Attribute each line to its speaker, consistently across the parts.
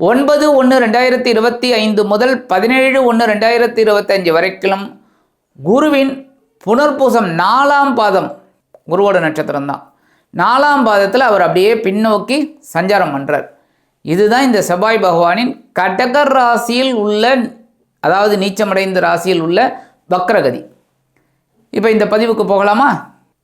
Speaker 1: ஒன்பது ஒன்று ரெண்டாயிரத்தி இருபத்தி ஐந்து முதல் பதினேழு ஒன்று ரெண்டாயிரத்தி இருபத்தஞ்சு வரைக்கும் குருவின் புனர்பூசம் நாலாம் பாதம் குருவோட நட்சத்திரம் தான். நாலாம் பாதத்தில் அவர் அப்படியே பின்னோக்கி சஞ்சாரம் பண்ணுறார் இதுதான் இந்த செவ்வாய் பகவானின் கடகர் ராசியில் உள்ள அதாவது நீச்சமடைந்த ராசியில் உள்ள வக்ரகதி. இப்போ இந்த பதிவுக்கு போகலாமா?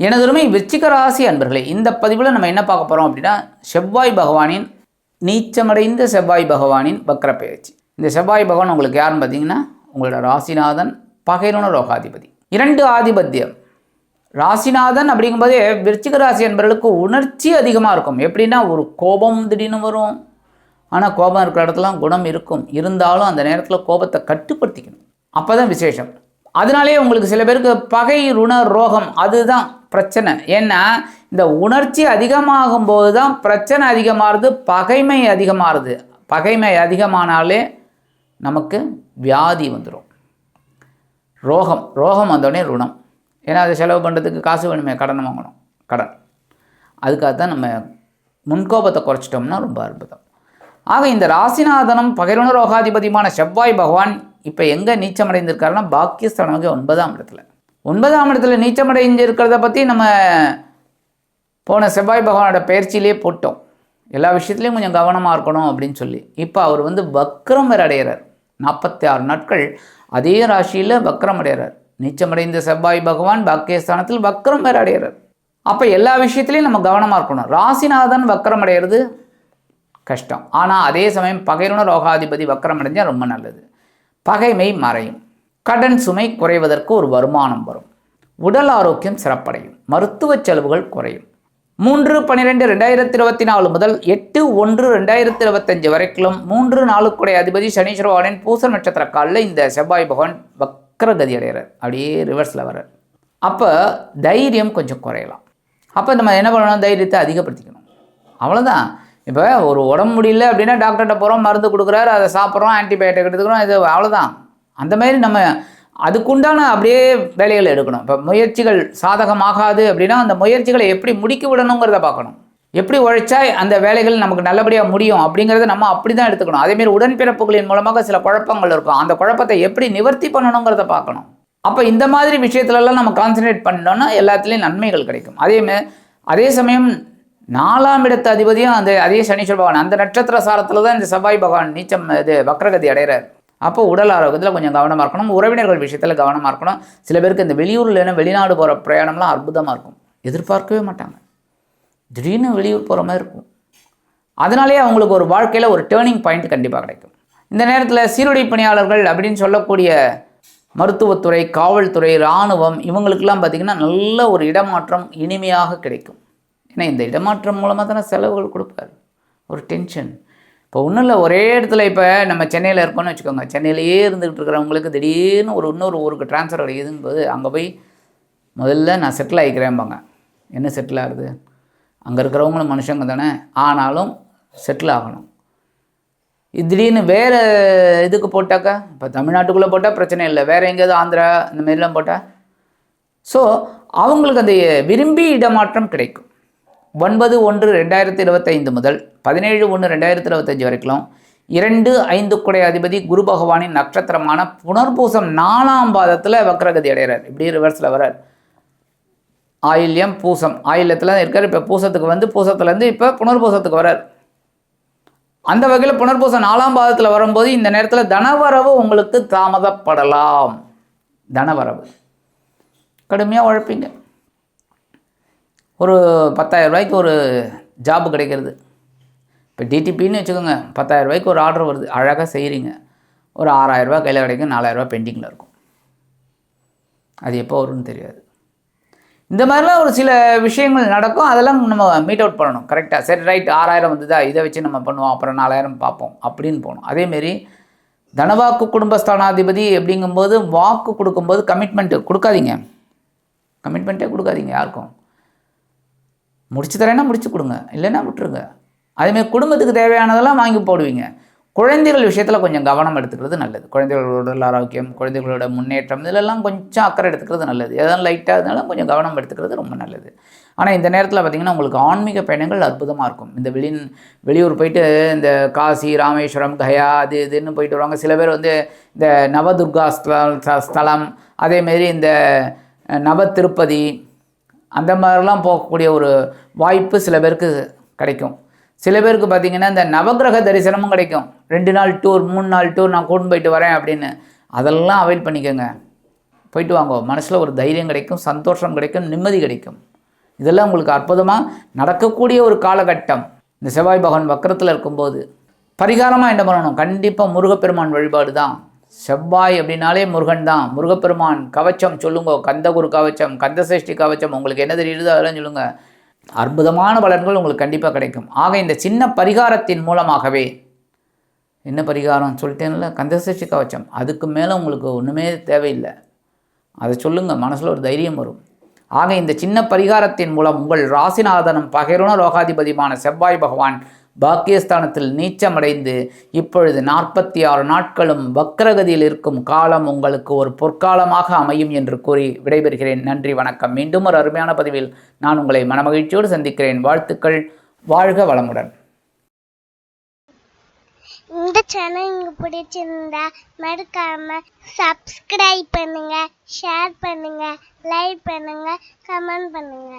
Speaker 1: எனதுமே விச்சிக ராசி அன்பர்களே இந்த பதிவில் நம்ம என்ன பார்க்க போகிறோம் அப்படின்னா செவ்வாய் பகவானின் நீச்சமடைந்த செவ்வாய் பகவானின் வக்ர பயிற்சி இந்த செவ்வாய் பகவான் உங்களுக்கு யாருன்னு பார்த்தீங்கன்னா உங்களோட ராசிநாதன் பகைரோன ரோகாதிபதி இரண்டு ஆதிபத்தியம். ராசிநாதன் அப்படிங்கும்போதே விருச்சிக ராசி என்பவர்களுக்கு உணர்ச்சி அதிகமாக இருக்கும். எப்படின்னா ஒரு கோபம் திடீர்னு வரும். ஆனால் கோபம் இருக்கிற இடத்துலாம் குணம் இருக்கும். இருந்தாலும் அந்த நேரத்தில் கோபத்தை கட்டுப்படுத்திக்கணும். அப்போ தான் விசேஷம். அதனாலேயே உங்களுக்கு சில பேருக்கு பகை ருண ரோகம் அதுதான். பிரச்சனை. ஏன்னா இந்த உணர்ச்சி அதிகமாகும் போது தான் பிரச்சனை அதிகமாகுது பகைமை அதிகமாகுது பகைமை அதிகமானாலே நமக்கு வியாதி வந்துடும் ரோகம் ரோகம் வந்தோடனே ருணம். ஏன்னா அதை செலவு பண்ணுறதுக்கு காசு வேணுமே கடன் வாங்கணும் கடன். அதுக்காக தான் நம்ம முன்கோபத்தை குறைச்சிட்டோம்னா ரொம்ப அற்புதம். ஆக இந்த ராசிநாதனம் பகிர்வன ரோகாதிபதியுமான செவ்வாய் பகவான் இப்போ எங்கே நீச்சமடைந்திருக்காருன்னா பாக்கியஸ்தானமாக ஒன்பதாம் இடத்துல. ஒன்பதாம் இடத்துல நீச்சமடைஞ்சிருக்கிறத பற்றி நம்ம போன செவ்வாய் பகவானோட பயிற்சியிலே போட்டோம். எல்லா விஷயத்துலையும் கொஞ்சம் கவனமாக இருக்கணும் அப்படின்னு சொல்லி. இப்போ அவர் வந்து வக்ரம் வேற அடைகிறார் நாற்பத்தி ஆறு நாட்கள் அதே ராசியில் வக்ரம் அடைகிறார் நீச்சமடைந்த செவ்வாய் பகவான் பாக்கியஸ்தானத்தில் வக்ரம் வேற அடைகிறார் அப்போ எல்லா விஷயத்துலையும் நம்ம கவனமாக இருக்கணும். ராசிநாதன் வக்ரம் அடைகிறது கஷ்டம். ஆனால் அதே சமயம் பகைருண ரோகாதிபதி வக்ரம் அடைஞ்சால் ரொம்ப நல்லது. பகைமை மறையும். கடன் சுமை குறைவதற்கு ஒரு வருமானம் வரும். உடல் ஆரோக்கியம் சிறப்படையும். மருத்துவ செலவுகள் குறையும். மூன்று பன்னிரெண்டு ரெண்டாயிரத்தி இருபத்தி நாலு முதல் எட்டு ஒன்று ரெண்டாயிரத்தி இருபத்தஞ்சு வரைக்கும் மூன்று நாளுக்குடைய அதிபதி சனீஸ்வரவானின் பூச நட்சத்திர காலில் இந்த செவ்வாய் பகவான் வக்கரகதி அடைகிறார். அப்படியே ரிவர்ஸில் வர்றார். அப்போ தைரியம் கொஞ்சம் குறையலாம். அப்போ நம்ம என்ன பண்ணணும்? தைரியத்தை அதிகப்படுத்திக்கணும். அவ்வளோதான் இப்போ ஒரு உடம்பு முடியல அப்படின்னா டாக்டர்கிட்ட போகிறோம் மருந்து கொடுக்குறாரு அதை சாப்பிட்றோம் ஆன்டிபயோட்டிக் எடுத்துக்கிறோம் இது அவ்வளோதான் அந்த மாதிரி நம்ம அதுக்குண்டான அப்படியே வேலைகளை எடுக்கணும். இப்போ முயற்சிகள் சாதகமாகாது அப்படின்னா அந்த முயற்சிகளை எப்படி முடிக்க விடணுங்கிறத பார்க்கணும். எப்படி உழைச்சா அந்த வேலைகள் நமக்கு நல்லபடியாக முடியும் அப்படிங்கிறத நம்ம அப்படி தான் எடுத்துக்கணும் அதேமாரி உடன்பிறப்புகளின் மூலமாக சில குழப்பங்கள் இருக்கும். அந்த குழப்பத்தை எப்படி நிவர்த்தி பண்ணணுங்கிறத பார்க்கணும். அப்போ இந்த மாதிரி விஷயத்துலலாம் நம்ம கான்சன்ட்ரேட் பண்ணோன்னா எல்லாத்துலேயும் நன்மைகள் கிடைக்கும். அதேமாரி அதே சமயம் நாலாம் இடத்து அதிபதியும் அந்த அதே சனீஸ்வர பகவான். அந்த நட்சத்திர சாரத்தில் தான் இந்த செவ்வாய் பகவான் நீச்சம் இது வக்ரகதி அடைகிறார். அப்போ உடல் ஆரோக்கியத்தில் கொஞ்சம் கவனமாக இருக்கணும். உறவினர்கள் விஷயத்தில் கவனமாக இருக்கணும். சில பேருக்கு இந்த வெளியூரில் இல்லைன்னா வெளிநாடு போகிற பிரயாணம்லாம் அற்புதமாக இருக்கும். எதிர்பார்க்கவே மாட்டாங்க. திடீர்னு வெளியூர் போகிற மாதிரி இருக்கும். அதனாலேயே அவங்களுக்கு ஒரு வாழ்க்கையில் ஒரு டேர்னிங் பாயிண்ட் கண்டிப்பாக கிடைக்கும். இந்த நேரத்தில் சீருடை பணியாளர்கள் அப்படின்னு சொல்லக்கூடிய மருத்துவத்துறை காவல்துறை இராணுவம் இவங்களுக்கெல்லாம் பார்த்திங்கன்னா நல்ல ஒரு இடமாற்றம் இனிமையாக கிடைக்கும். ஏன்னா இந்த இடமாற்றம் மூலமாக தானே செலவுகள் கொடுப்பாரு. ஒரு டென்ஷன் இப்போ ஒன்றும் இல்லை ஒரே இடத்துல இப்போ நம்ம சென்னையில் இருக்கோம்னு வச்சுக்கோங்க. சென்னையிலேயே இருந்துகிட்டு இருக்கிறவங்களுக்கு திடீர்னு ஒரு இன்னொரு ஊருக்கு ட்ரான்ஸ்ஃபர் போது அங்கே போய் முதல்ல நான் செட்டில் ஆகிக்கிறேன்பாங்க என்ன செட்டில் ஆகுது? அங்கே இருக்கிறவங்களும் மனுஷங்க தானே. ஆனாலும் செட்டில் ஆகணும். இது திடீர்னு வேறு இதுக்கு போட்டாக்கா இப்போ தமிழ்நாட்டுக்குள்ளே போட்டால் பிரச்சனை இல்லை. வேறு எங்கேயாவது ஆந்திரா இந்த மாதிரிலாம் போட்டால் ஸோ அவங்களுக்கு அந்த விரும்பி இடமாற்றம் கிடைக்கும். ஒன்பது ஒன்று ரெண்டாயிரத்தி இருபத்தைந்து முதல் பதினேழு ஒன்று ரெண்டாயிரத்தி இருபத்தஞ்சி வரைக்கும் இரண்டு ஐந்து குடை அதிபதி குரு பகவானின் நட்சத்திரமான புனர்பூசம் நாலாம் பாதத்தில் வக்ரகதி அடைகிறார். இப்படி ரிவர்ஸில் வர்றார். ஆயில்யம் பூசம். ஆயில்யத்தில் தான் இருக்கார். இப்போ பூசத்துக்கு வந்து பூசத்துலேருந்து இப்போ புனர்பூசத்துக்கு வர்றார். அந்த வகையில் புனர்பூசம் நாலாம் பாதத்தில் வரும்போது இந்த நேரத்தில் தனவரவு உங்களுக்கு தாமதப்படலாம். தனவரவு. கடுமையாக உழைப்பீங்க. ஒரு பத்தாயிரம் ரூபாய்க்கு ஒரு ஜாப் கிடைக்கிறது. இப்போ டிடிபின்னு வச்சுக்கோங்க பத்தாயிரம் ரூபாய்க்கு ஒரு ஆர்டர் வருது. அழகாக செய்கிறீங்க ஒரு ஆறாயிரரூபா கையில் கிடைக்கும் நாலாயிரரூபா பெண்டிங்கில் இருக்கும். அது எப்போ வரும்னு தெரியாது. இந்த மாதிரிலாம் ஒரு சில விஷயங்கள் நடக்கும். அதெல்லாம் நம்ம மீட் அவுட் பண்ணணும். கரெக்டாக சரி ரைட் ஆறாயிரம் வந்ததா? இதை வச்சு நம்ம பண்ணுவோம். அப்புறம் நாலாயிரம் பார்ப்போம். அப்படின்னு போகணும். அதேமாரி தனவாக்கு குடும்பஸ்தானாதிபதி அப்படிங்கும்போது வாக்கு கொடுக்கும்போது கமிட்மெண்ட்டு கொடுக்காதீங்க. கமிட்மெண்ட்டே கொடுக்காதீங்க யாருக்கும். முடிச்சு தரேன்னா முடிச்சு கொடுங்க. இல்லைன்னா விட்டுருங்க. அதேமாதிரி குடும்பத்துக்கு தேவையானதெல்லாம் வாங்கி போடுவீங்க. குழந்தைகள் விஷயத்தில் கொஞ்சம் கவனம் எடுத்துக்கிறது நல்லது. குழந்தைகளோட உடல் ஆரோக்கியம் குழந்தைகளோட முன்னேற்றம் இதிலெல்லாம் கொஞ்சம் அக்கறை எடுத்துக்கிறது நல்லது. எதாவது லைட்டாக இருந்தாலும் கொஞ்சம் கவனம் எடுத்துக்கிறது ரொம்ப நல்லது. ஆனால் இந்த நேரத்தில் பார்த்திங்கன்னா உங்களுக்கு ஆன்மீக பயணங்கள் அற்புதமாக இருக்கும். இந்த வெளி வெளியூர் போயிட்டு இந்த காசி ராமேஸ்வரம் கயா அது இதுன்னு போயிட்டு வருவாங்க. சில பேர் வந்து இந்த நவதுர்கா ஸ்த ஸ்தலம் அதேமாரி இந்த நவ திருப்பதி அந்த மாதிரிலாம் போகக்கூடிய ஒரு வாய்ப்பு சில பேருக்கு கிடைக்கும். சில பேருக்கு பார்த்திங்கன்னா இந்த நவகிரக தரிசனமும் கிடைக்கும். ரெண்டு நாள் டூர் மூணு நாள் டூர் நான் கூட்டு போயிட்டு வரேன் அப்படின்னு. அதெல்லாம் அவாய்ட் பண்ணிக்கோங்க. போயிட்டு வாங்க. மனசில் ஒரு தைரியம் கிடைக்கும் சந்தோஷம் கிடைக்கும் நிம்மதி கிடைக்கும். இதெல்லாம் உங்களுக்கு அற்புதமாக நடக்கக்கூடிய ஒரு காலகட்டம். இந்த செவ்வாய் பகவான் வக்கரத்தில் இருக்கும்போது பரிகாரமாக என்ன பண்ணணும்? கண்டிப்பாக முருகப்பெருமான் வழிபாடு தான் செவ்வாய் அப்படின்னாலே முருகன் தான். முருகப்பெருமான் கவச்சம் சொல்லுங்க. கந்தகுரு கவச்சம் கந்தசஷ்டி கவச்சம். உங்களுக்கு என்ன தெரியுதோ அதெல்லாம் சொல்லுங்க. அற்புதமான பலன்கள் உங்களுக்கு கண்டிப்பாக கிடைக்கும். ஆக இந்த சின்ன பரிகாரத்தின் மூலமாகவே என்ன பரிகாரம் சொல்லிட்டேன்ல? கந்தசஷ்டி கவச்சம். அதுக்கு மேலே உங்களுக்கு ஒன்றுமே தேவையில்லை. அதை சொல்லுங்கள் மனசில் ஒரு தைரியம் வரும். ஆக இந்த சின்ன பரிகாரத்தின் மூலம் உங்கள் ராசிநாதனும் பகிரண லோகாதிபதிமான செவ்வாய் பகவான் பாக்கியஸ்தானத்தில் நீச்சமடைந்து இப்பொழுது நாற்பத்தி ஆறு நாட்களும் வக்ரகதியில் இருக்கும் காலம் உங்களுக்கு ஒரு பொற்காலமாக அமையும் என்று கூறி விடைபெறுகிறேன். நன்றி வணக்கம். மீண்டும் ஒரு அருமையான பதிவில் நான் உங்களை மனமகிழ்ச்சியோடு சந்திக்கிறேன். வாழ்த்துக்கள். வாழ்க வளமுடன்.
Speaker 2: இந்த சேனல் உங்களுக்கு பிடிச்சிருந்தா மறக்காம சப்ஸ்கிரைப் பண்ணுங்க ஷேர் பண்ணுங்க லைக் பண்ணுங்க கமெண்ட் பண்ணுங்க.